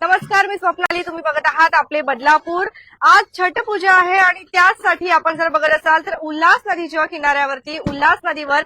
नमस्कार मी स्वप्नाली. तुम्ही बघत आहात आपले बदलापूर. आज छठ पूजा आहे आणि त्याचसाठी आपण जर बघत असाल तर उल्हास नदीच्या किनाऱ्यावरती उल्हास नदीवर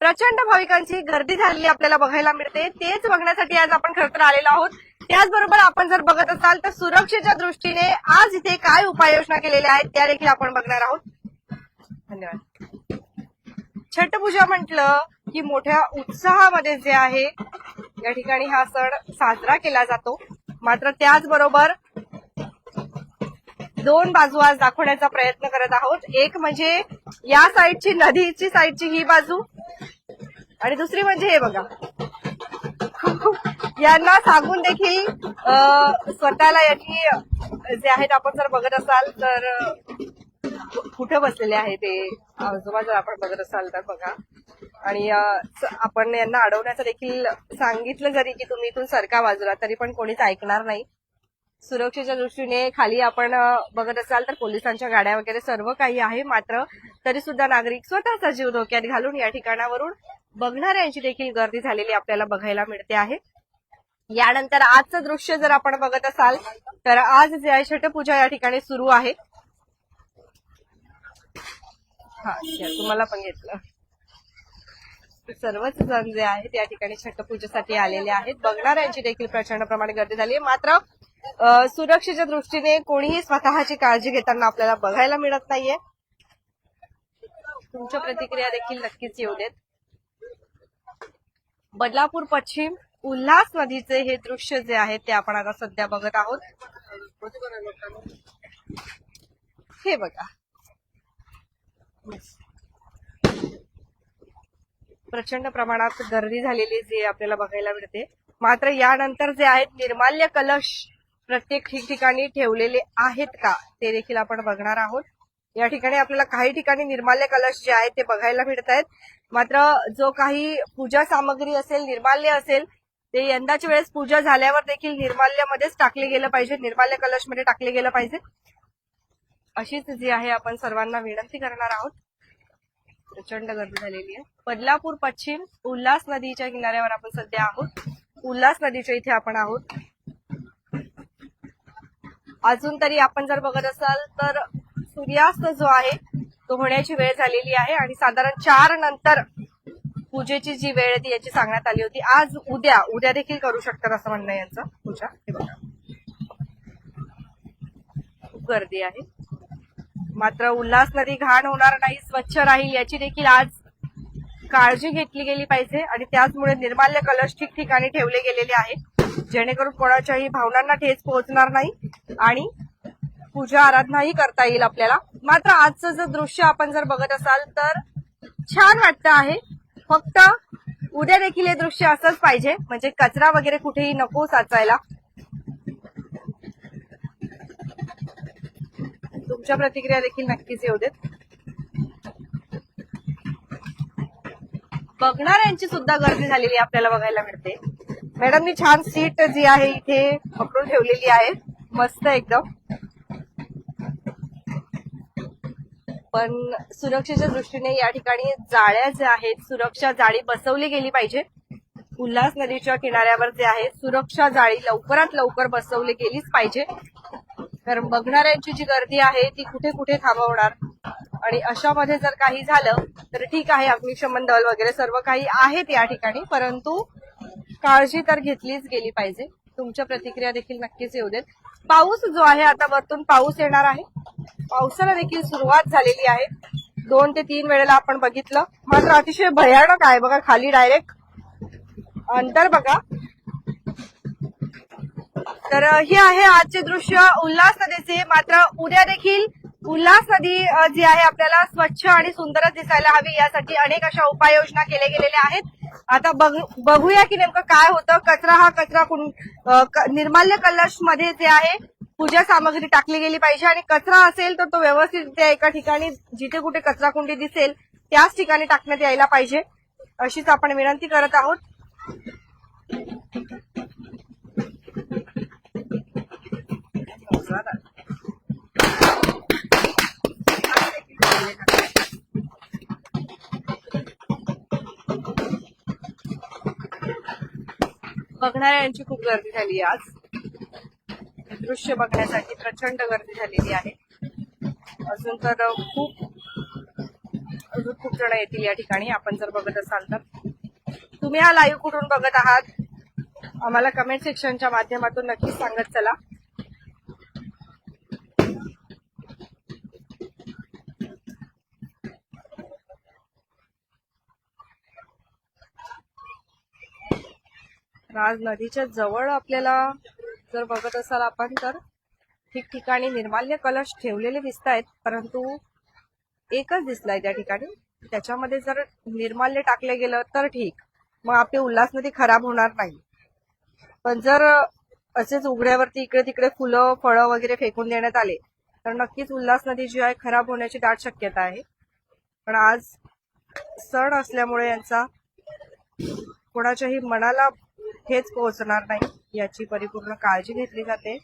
प्रचंड भाविकांची गर्दी झालेली आपल्याला बघायला मिळते. तेच बघण्यासाठी आज आपण खरं तर आलेलो आहोत. त्याचबरोबर आपण जर बघत असाल तर सुरक्षेच्या दृष्टीने आज इथे काय उपाययोजना केलेल्या आहेत त्या देखील आपण बघणार आहोत. धन्यवाद. छठपूजा म्हटलं की मोठ्या उत्साहामध्ये जे आहे या ठिकाणी हा सण साजरा केला जातो. मात्र त्याचबरोबर दोन बाजू आज दाखवण्याचा प्रयत्न करत आहोत. एक म्हणजे या साईडची नदीची साईडची ही बाजू आणि दुसरी म्हणजे हे बघा. यांना सांगून देखील स्वतःला याची जे आहेत आपण जर बघत असाल तर कुठं बसलेले आहे ते. आजोबा जर आपण बघत असाल तर बघा. आणि आपण यांना अडवण्याचं देखील सांगितलं जरी की तुम्ही इथून सरका बाजूला तरी पण कोणीच ऐकणार नाही. सुरक्षेच्या दृष्टीने खाली आपण बघत असाल तर पोलिसांच्या गाड्या वगैरे सर्व काही आहे. मात्र तरी सुद्धा नागरिक स्वतःचा जीव धोक्यात घालून या ठिकाणावरून बघणाऱ्यांची देखील गर्दी झालेली आपल्याला बघायला मिळते आहे. यानंतर आजचं दृश्य जर आपण बघत असाल तर आज जे आहे छठपूजा या ठिकाणी सुरू आहे. हा तुम्हाला पण घेतलं. सर्वच जण जे आहेत या ठिकाणी छठपूजेसाठी आलेले आहेत. बघणाऱ्यांची देखील प्रचंड प्रमाणे गर्दी झाली आहे. मात्र सुरक्षेच्या दृष्टीने कोणीही स्वतःची काळजी घेताना आपल्याला बघायला मिळत नाहीये. तुमच्या प्रतिक्रिया देखील नक्कीच येऊ देत. बदलापूर पश्चिम उल्हास नदीचे हे दृश्य जे आहे ते आपण आता सध्या बघत आहोत. हे बघा. प्रचंड प्रमाणात गर्दी झालेली जे आपल्याला बघायला मिळते. मात्र यानंतर जे आहेत निर्माल्य कलश प्रत्येक ठिकठिकाणी ठेवलेले आहेत का ते देखील आपण बघणार आहोत. या ठिकाणी आपल्याला काही ठिकाणी निर्माल्य कलश जे आहेत ते बघायला मिळत आहेत. मात्र जो काही पूजा सामग्री असेल निर्माल्य असेल ते यंदाच्या वेळेस पूजा झाल्यावर देखील निर्माल्यामध्येच टाकले गेलं पाहिजे. निर्माल्य कलशमध्ये टाकले गेलं पाहिजे. अशीच जी आहे आपण सर्वांना विनंती करणार आहोत. प्रचंड गर्दी झालेली आहे. बदलापूर पश्चिम उल्हास नदीच्या किनाऱ्यावर आपण सध्या आहोत. उल्हास नदीच्या इथे आपण आहोत. अजून तरी आपण जर बघत असाल तर सूर्यास्त जो आहे तो होण्याची वेळ झालेली आहे आणि साधारण चार नंतर पूजेची जी वेळ आहे ती याची सांगण्यात आली होती. आज उद्या उद्या देखील करू शकतात असं म्हणणं यांचं. पूजा हे बघा. खूप गर्दी आहे. मात्र उल्हास नदी घाण होणार नाही स्वच्छ राहील याची देखील आज काळजी घेतली गेली पाहिजे आणि त्याचमुळे निर्माल्य कलश ठिकठिकाणी ठेवले गेलेले आहेत. जेणेकरून कोणाच्याही भावनांना ठेच पोहोचणार नाही आणि पूजा आराधनाही करता येईल आपल्याला. मात्र आजचं जर दृश्य आपण जर बघत असाल तर छान वाटतं आहे. फक्त उद्या देखील हे दृश्य असंच पाहिजे. म्हणजे कचरा वगैरे कुठेही नको साचायला. तुमच्या प्रतिक्रिया देखील नक्कीच येऊ देत. बघणाऱ्यांची सुद्धा गर्दी झालेली आपल्याला बघायला मिळते. मॅडमनी छान सीट जी आहे इथे पकडून ठेवलेली आहे. मस्त एकदम. पण सुरक्षेच्या दृष्टीने या ठिकाणी जाळ्या ज्या आहेत सुरक्षा जाळी बसवली गेली पाहिजे. उल्हास नदीच्या किनाऱ्यावर जे आहे सुरक्षा जाळी लवकरात लवकर बसवली गेलीच पाहिजे. कारण बघणाऱ्यांची जी गर्दी आहे ती कुठे कुठे थांबवणार? आणि अशामध्ये जर काही झालं तर ठीक आहे अग्निशमन दल वगैरे सर्व काही आहेत या ठिकाणी परंतु काळजी तर घेतलीच गेली पाहिजे. तुमच्या प्रतिक्रिया देखील नक्कीच येऊ देत. पाऊस जो आहे आता वरतून पाऊस येणार आहे. पावसाला देखील सुरुवात झालेली आहे. दोन ते तीन वेळेला आपण बघितलं. मात्र अतिशय भयानक आहे बघा खाली डायरेक्ट अंतर बघा. तर हे आहे आजचे दृश्य. उल्हास नदीचे मात्र उद्या देखील. उल्हास नदी जी आहे आपल्याला स्वच्छ आणि सुंदरच दिसायला हवी यासाठी अनेक अशा उपाययोजना केल्या गेलेल्या आहेत. आता बघूया की नेमकं काय होतं. कचरा हा कचरा कुण- निर्माल्य कलशमध्ये जे आहे पूजा सामग्री टाकली गेली पाहिजे आणि कचरा असेल तर तो व्यवस्थित त्या एका ठिकाणी जिथे कुठे कचरा कुंडी दिसेल त्याच ठिकाणी टाकण्यात यायला पाहिजे. अशीच आपण विनंती करत आहोत. बघणाऱ्यांची खूप गर्दी झाली आहे आज. दृश्य बघण्यासाठी प्रचंड गर्दी झालेली आहे. अजून तर खूप अजून खूप जण येतील या ठिकाणी आपण जर बघत असाल तर. तुम्ही हा लाईव्ह कुठून बघत आहात? आम्हाला कमेंट सेक्शनच्या माध्यमातून नक्कीच सांगत चला. आज नदीच्या जवळ आपल्याला जर बघत असाल आपण तर ठिकठिकाणी निर्माल्य कलश ठेवलेले दिसत आहेत परंतु एकच दिसलाय त्या ठिकाणी. त्याच्यामध्ये जर निर्माल्य टाकले गेलं तर ठीक. मग आपली उल्हास नदी खराब होणार नाही. पण जर असेच उघड्यावरती इकडे तिकडे फुलं फळं वगैरे फेकून देण्यात आले तर नक्कीच उल्हास नदी जी आहे खराब होण्याची दाट शक्यता आहे. पण आज सण असल्यामुळे यांचा कोणाच्याही मनाला हेच पोहोचणार नाही याची परिपूर्ण काळजी घेतली जाते.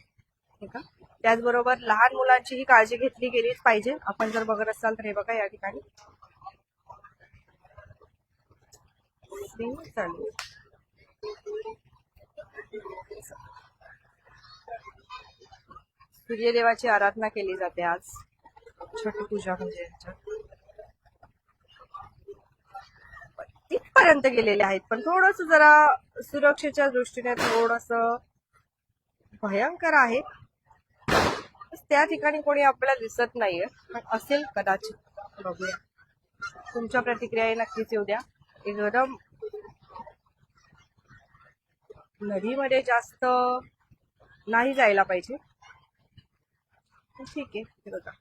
ठीक का? त्याचबरोबर लहान मुलांचीही काळजी घेतली गेलीच पाहिजे. आपण जर बघत असाल तर हे बघा या ठिकाणी. सूर्यदेवाची आराधना केली जाते आज. छठ पूजा म्हणजे तिथपर्यंत गेलेले आहेत. पण थोडस जरा सुरक्षेच्या दृष्टीने थोडस भयंकर आहे. त्या ठिकाणी कोणी आपल्याला दिसत नाहीये. पण असेल कदाचित. बघूया. तुमच्या प्रतिक्रिया नक्कीच येऊ द्या. एकदम नदीमध्ये जास्त नाही जायला पाहिजे. ठीक आहे. बघा.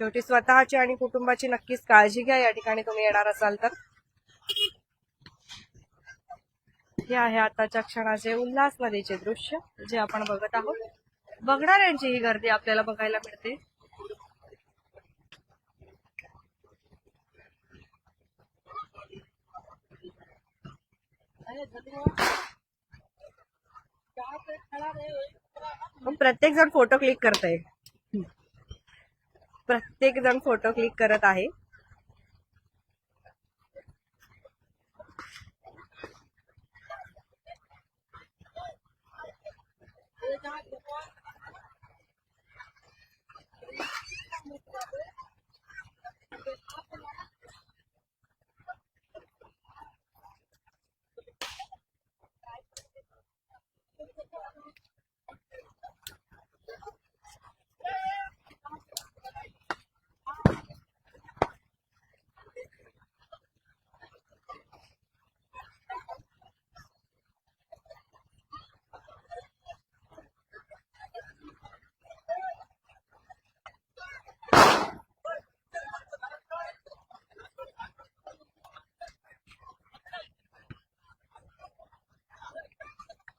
शेवटी स्वतःची आणि कुटुंबाची नक्कीच काळजी घ्या या ठिकाणी तुम्ही येणार असाल तर. हे आहे आताच्या क्षणाचे उल्हास नदीचे दृश्य जे आपण बघत आहोत. बघणाऱ्यांची ही गर्दी आपल्याला बघायला मिळते. प्रत्येक जण फोटो क्लिक करत आहे प्रत्येक जण फोटो क्लिक करत आहे.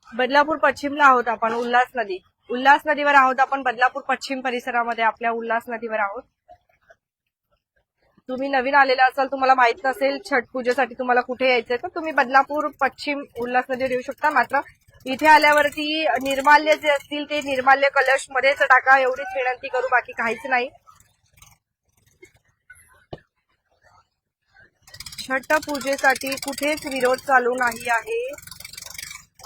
बदलापूर पश्चिमला आहोत आपण उल्हास नदी. उल्हास नदीवर आहोत आपण बदलापूर पश्चिम परिसरामध्ये आपल्या उल्हास नदीवर आहोत. तुम्ही नवीन आलेला असाल तुम्हाला माहीत नसेल छठ पूजेसाठी तुम्हाला कुठे यायचंय तर तुम्ही बदलापूर पश्चिम उल्हास नदीवर येऊ शकता. मात्र इथे आल्यावरती निर्माल्य जे असतील ते निर्माल्य कलश मध्येच टाका एवढीच विनंती करू बाकी काहीच नाही. छठ पूजेसाठी कुठेच विरोध चालू नाही आहे.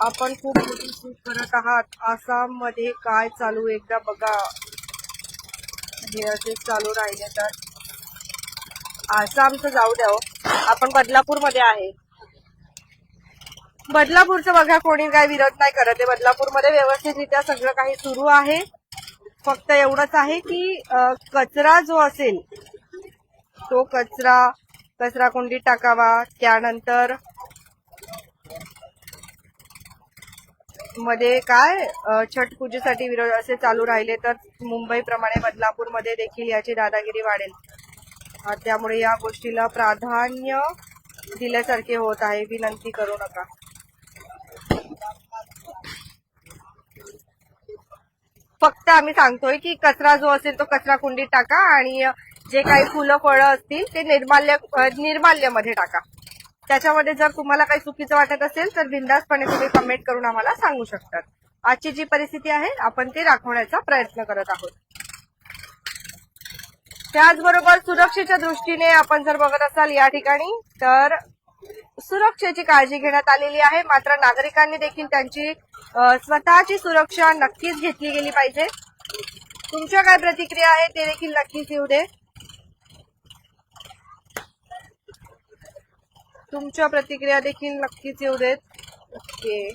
आपण खूप मोठी चूक करत आहात. आसाममध्ये काय चालू एकदा बघा. हे असेच चालू राहिले तर. आसामचं जाऊ द्या हो. आपण बदलापूरमध्ये आहे. बदलापूरचं बघा कोणी काय विरोध नाही करत आहे. बदलापूरमध्ये व्यवस्थितरित्या सगळं काही सुरू आहे. फक्त एवढंच आहे की कचरा जो असेल तो कचरा कचरा कुंडीत टाकावा. त्यानंतर मध्ये काय छठ पूजेसाठी विरोध असे चालू राहिले तर मुंबईप्रमाणे बदलापूरमध्ये देखील याची दादागिरी वाढेल. त्यामुळे या गोष्टीला प्राधान्य दिल्यासारखे होत आहे. विनंती करू नका. फक्त आम्ही सांगतोय की कचरा जो असेल तो कचरा कुंडीत टाका आणि जे काही फुलं फळं असतील ते निर्माल्य निर्माल्यमध्ये टाका. त्याच्यामध्ये जर तुम्हाला काही चुकीचं वाटत असेल तर बिंदासपणे तुम्ही कमेंट करून आम्हाला सांगू शकतात. आजची जी परिस्थिती आहे आपण ते दाखवण्याचा प्रयत्न करत आहोत. त्याचबरोबर सुरक्षेच्या दृष्टीने आपण जर बघत असाल या ठिकाणी तर सुरक्षेची काळजी घेण्यात आलेली आहे. मात्र नागरिकांनी देखील त्यांची स्वतःची सुरक्षा नक्कीच घेतली गेली पाहिजे. तुमच्या काय प्रतिक्रिया आहे ते देखील नक्कीच येऊ दे. तुमच्या प्रतिक्रिया देखील नक्कीच येऊ देत. ओके.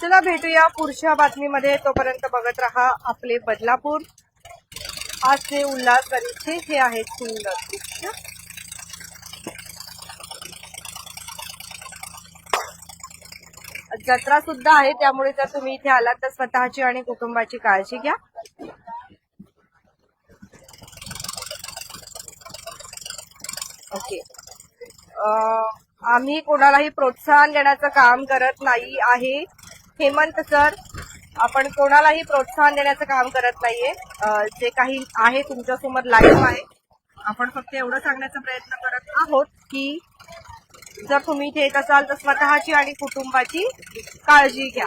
चला भेटूया पुढच्या बातमीमध्ये. तोपर्यंत बघत राहा आपले बदलापूर. आजचे उल्हासनगरीचे हे आहेत सुंदर दृश्य. जत्रा सुद्धा आहे त्यामुळे जर तुम्ही इथे आलात तर स्वतःची आणि कुटुंबाची काळजी घ्या. ओके. आम्ही कोणालाही प्रोत्साहन देण्याचं काम करत नाही आहे. हेमंत सर आपण कोणालाही प्रोत्साहन देण्याचं काम करत नाहीये. जे काही आहे तुमच्यासमोर लाईव्ह आहे. आपण फक्त एवढं सांगण्याचा प्रयत्न करत आहोत की जर तुम्ही इथे येत असाल तर स्वतःची आणि कुटुंबाची काळजी घ्या.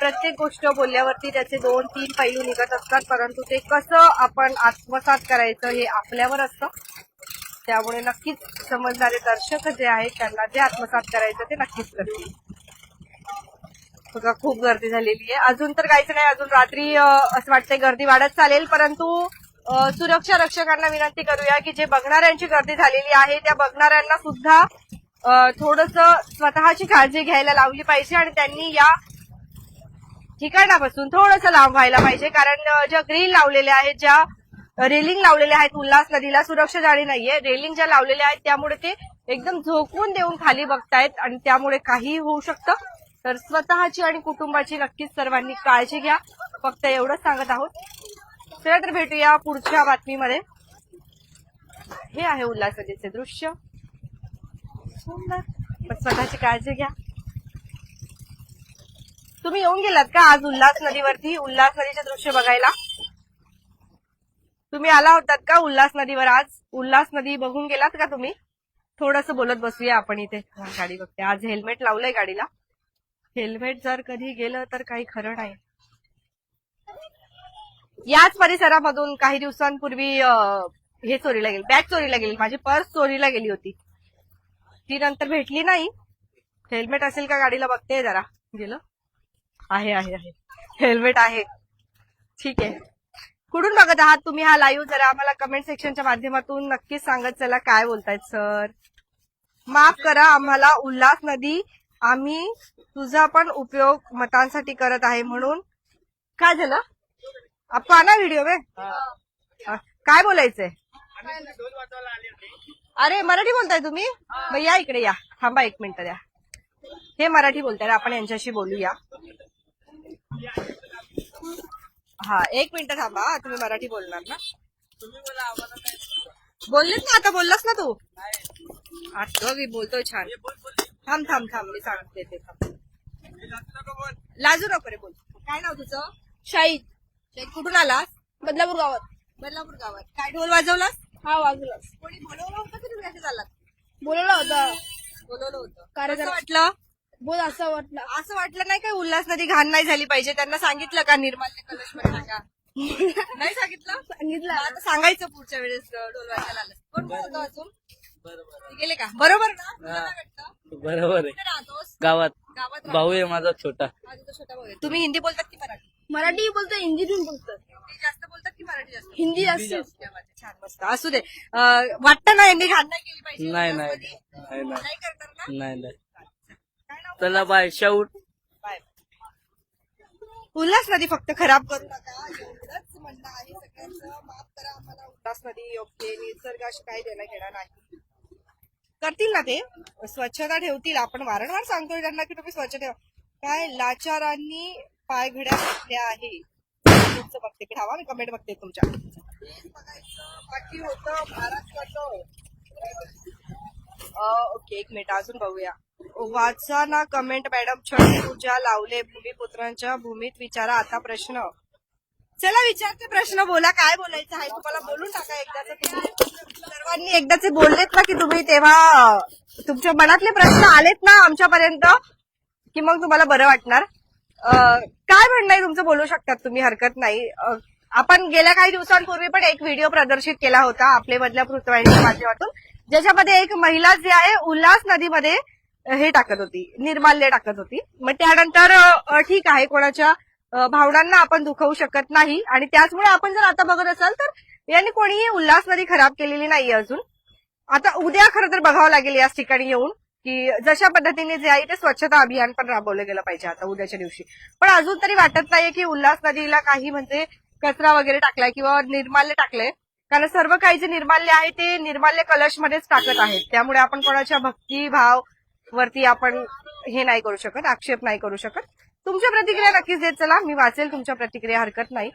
प्रत्येक गोष्ट बोलल्यावरती त्याचे दोन तीन पैलू निघत असतात परंतु ते कसं आपण आत्मसात करायचं हे आपल्यावर असतं. त्यामुळे नक्कीच समजणारे दर्शक जे आहेत त्यांना जे आत्मसात करायचं ते नक्कीच करतील. बघा खूप गर्दी झालेली आहे. अजून तर काहीच नाही अजून रात्री असं वाटतंय गर्दी वाढत चालेल परंतु सुरक्षा रक्षकांना विनंती करूया की जे बघणाऱ्यांची गर्दी झालेली आहे त्या बघणाऱ्यांना सुद्धा थोडस स्वतःची काळजी घ्यायला लावली पाहिजे आणि त्यांनी या ठिकाणापासून थोडस लांब व्हायला पाहिजे. कारण ज्या ग्रील लावलेल्या आहेत ज्या रेलिंग लावलेल्या आहेत उल्हास नदीला सुरक्षा जाळी नाहीये. रेलिंग ज्या लावलेल्या आहेत त्यामुळे ते एकदम झोकून देऊन खाली बघतायत आणि त्यामुळे काहीही होऊ शकतं. तर स्वतःची आणि कुटुंबाची नक्कीच सर्वांनी काळजी घ्या. फक्त एवढंच सांगत आहोत. चला तर भेटूया पुढच्या बातमीमध्ये. हे आहे उल्हास नदीचे दृश्य. सुंदर. पण स्वतःची काळजी घ्या. तुम्ही येऊन गेलात का आज उल्हास नदीवरती? उल्हास नदीचे दृश्य बघायला? तुम्ही आला होतात का उल्हास नदीवर आज? उल्हास नदी बघून गेलात का तुम्ही? थोडस बोलत बसूया आपण इथे. गाडी बघते. आज हेल्मेट लावलंय गाडीला. हेल्मेट जर कधी गेलं तर काही खरं नाही. याच परिसरामधून काही दिवसांपूर्वी हे चोरीला गेली बॅग चोरीला गेली. माझी पर्स चोरीला गेली होती. ती नंतर भेटली नाही. हेल्मेट असेल का गाडीला? बघते जरा. गेलं? आहे आहे आहे. हेल्मेट आहे. ठीक आहे. कुठून बघत आहात तुम्ही हा लाईव्ह जरा आम्हाला कमेंट सेक्शनच्या माध्यमातून नक्कीच सांगत चला काय बोलतायत सर माफ करा आम्हाला उल्हास नदी आम्ही तुझा पण उपयोग मतांसाठी करत आहे म्हणून. काय झालं? आपको आना व्हिडिओ में काय बोलायचंय? अरे मराठी बोलताय तुम्ही? मग या इकडे या. थांबा एक मिनिट द्या. हे मराठी बोलताय आपण यांच्याशी बोलूया. हा एक मिनिट थांबा हा, तुम्ही मराठी बोलणार ना. बोललेच ना आता बोललास ना तू? आता मी बोलतोय छान. थांब थांब थांब मी सांगते ते थांब. लाजू नको रे बोल. काय नाव तुझं? शाहीद. शाहीद, कुठून आलास? बदलापूर गावात. बदलापूर गावात. काय ढोल वाजवलास? हा वाजूला कोणी बोलवलं होतं की तुम्ही असे चाललात? बोलवला होता. बोलवलं होतं. कार्यक्रम. कसं वाटलं? बोल असं वाटलं. असं वाटलं नाही का उल्हास नदी घाण नाही झाली पाहिजे. त्यांना सांगितलं का निर्माल्य कलशमध्ये टाका नाही सांगितलं? सांगितलं. आता सांगायचं पुढच्या वेळेस अं, ढोल वाजायला आलं कोण कोण होतं अजून? ते गेले का? बरोबर ना? तुला काय वाटतं? बरोबर आहे. कुठे राहतोस. गावात. गावात राहतो. भाऊ आहे माझा छोटा. छोटा भाऊ आहे. तुम्ही हिंदी बोलतात की मराठी? मराठी बोलतो हिंदी पण बोलतात हिंदी जास्त बोलतात की मराठी जास्त? हिंदी जास्त. छान मस्त. असू दे. अं, वाटतं ना यांनी घाण नाही केली पाहिजे नाही नाही? नाही नाही. नाही करणार ना? नाही नाही. चला बाय शेवट बाय उल्हास नदी फक्त खराब करू नका. एवढंच म्हणणं आहे सगळ्यांचं. माफ करा आम्हाला. उल्हास नदी योग्य निसर्गाशी काही देणं घेणं नाही. करतील ना ते? स्वच्छता ठेवतील. आपण वारंवार सांगतोय त्यांना की तुम्ही स्वच्छ ठेवा. काय लाचारांनी पायघड्या घेतल्या आहे. तुमचं बघते. की हवा मी कमेंट बघते तुमच्या. बघायचं बाकी होतं महाराष्ट्राचं ओके एक मिनिट अजून बघूया. वाचा ना कमेंट मॅडम छठ पूजा लावले भूमिपुत्रांच्या भूमीत विचारा आता प्रश्न. चला विचारते प्रश्न बोला काय बोलायचं आहे? तुम्हाला बोलून टाका एकदाच. सर्वांनी एकदाचे बोललेत ना की तुम्ही तेव्हा तुमच्या मनातले प्रश्न आलेत ना आमच्यापर्यंत की मग तुम्हाला बरं वाटणार. काय म्हणणं आहे तुमचं? बोलू शकतात तुम्ही हरकत नाही. आपण गेल्या काही दिवसांपूर्वी पण एक व्हिडिओ प्रदर्शित केला होता आपले मधल्या पृथ्वीच्या माध्यमातून ज्याच्यामध्ये एक महिला जी आहे उल्हास नदीमध्ये हे टाकत होती निर्माल्य टाकत होती. मग त्यानंतर ठीक आहे कोणाच्या भावनांना आपण दुखवू शकत नाही आणि त्याचमुळे आपण जर आता बघत असाल तर यांनी कोणीही उल्हासनदी खराब केलेली नाहीये अजून. आता उद्या खरं तर बघावं लागेल याच ठिकाणी येऊन की जशा पद्धतीने जे आहे ते स्वच्छता अभियान पण राबवलं गेलं पाहिजे आता उद्याच्या दिवशी. पण अजून तरी वाटत नाहीये की उल्हास नदीला काही म्हणजे कचरा वगैरे टाकलाय किंवा निर्माल्य टाकलंय. कारण सर्व काही जे निर्माल्य आहे ते निर्माल्य कलशमध्येच टाकत आहेत. त्यामुळे आपण कोणाच्या भक्तिभाव वरती आपण हे नाही करू शकत आक्षेप नाही करू शकत. तुमच्या प्रतिक्रिया नक्कीच देत चला मी वाचेल तुमच्या प्रतिक्रिया हरकत नाही.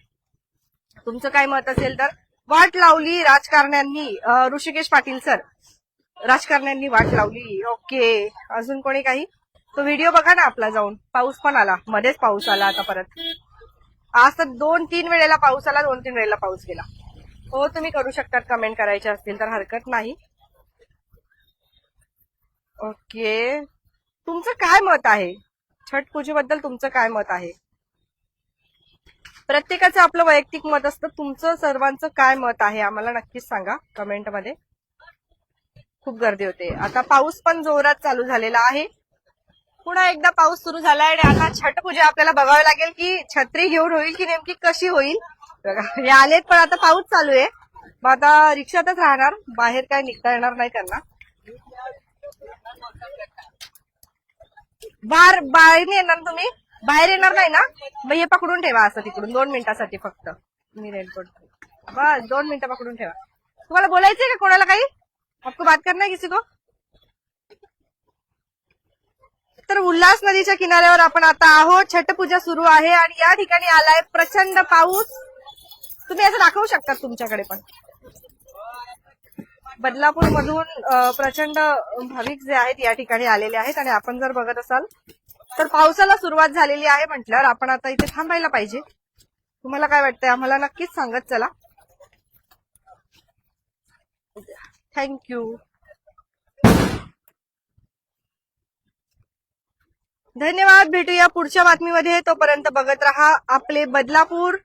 तुमचं काय मत असेल तर वाट लावली राजकारण्यांनी ऋषिकेश पाटील सर. राजकारण्यांनी वाट लावली ओके. अजून कोणी काही? तो व्हिडिओ बघा ना आपला जाऊन. पाऊस पण आला मध्येच पाऊस आला आता परत. आज तर दोन तीन वेळेला पाऊस आला दोन तीन वेळेला पाऊस गेला. हो तुम्ही करू शकतात कमेंट करायचे असतील तर हरकत नाही. ओके. तुमचं काय मत आहे? छठ पूजेबद्दल तुमचं काय मत आहे? प्रत्येकाचं आपलं वैयक्तिक मत असतं. तुमचं सर्वांचं काय मत आहे? आम्हाला नक्कीच सांगा कमेंटमध्ये. खूप गर्दी होते. आता पाऊस पण जोरात चालू झालेला आहे. पुन्हा एकदा पाऊस सुरू झाला आणि आता छठ पूजा आपल्याला बघावी लागेल की छत्री घेऊन होईल की नेमकी कशी होईल. बघा हे आलेत पण आता पाऊस चालू आहे. मग आता रिक्षातच राहणार. बाहेर काय निघता येणार नाही त्यांना. बाहेर बाहेर नाही येणार तुम्ही? बाहेर येणार नाही ना? मग हे पकडून ठेवा असं तिकडून दोन मिनिटासाठी फक्त. मी रेनकोट बस दोन मिनिटं पकडून ठेवा. तुम्हाला बोलायचंय का कोणाला काही? आपको बात करना है किसी को. तर उल्हास नदीच्या किनाऱ्यावर आपण आता आहोत. छठ पूजा सुरू आहे आणि या ठिकाणी आलाय प्रचंड पाऊस. तुम्ही असं दाखवू शकता तुमच्याकडे पण. बदलापूर मधून प्रचंड भाविक जे आहेत या ठिकाणी आलेले आहेत आणि आपण जर बघत असाल तर पावसाला सुरुवात झालेली आहे म्हटल्यावर आपण आता इथे थांबायला पाहिजे. तुम्हाला काय वाटतंय? आम्हाला नक्कीच सांगत चला. थँक्यू धन्यवाद. भेटूया पुढच्या बातमीमध्ये. तोपर्यंत बघत रहा आपले बदलापूर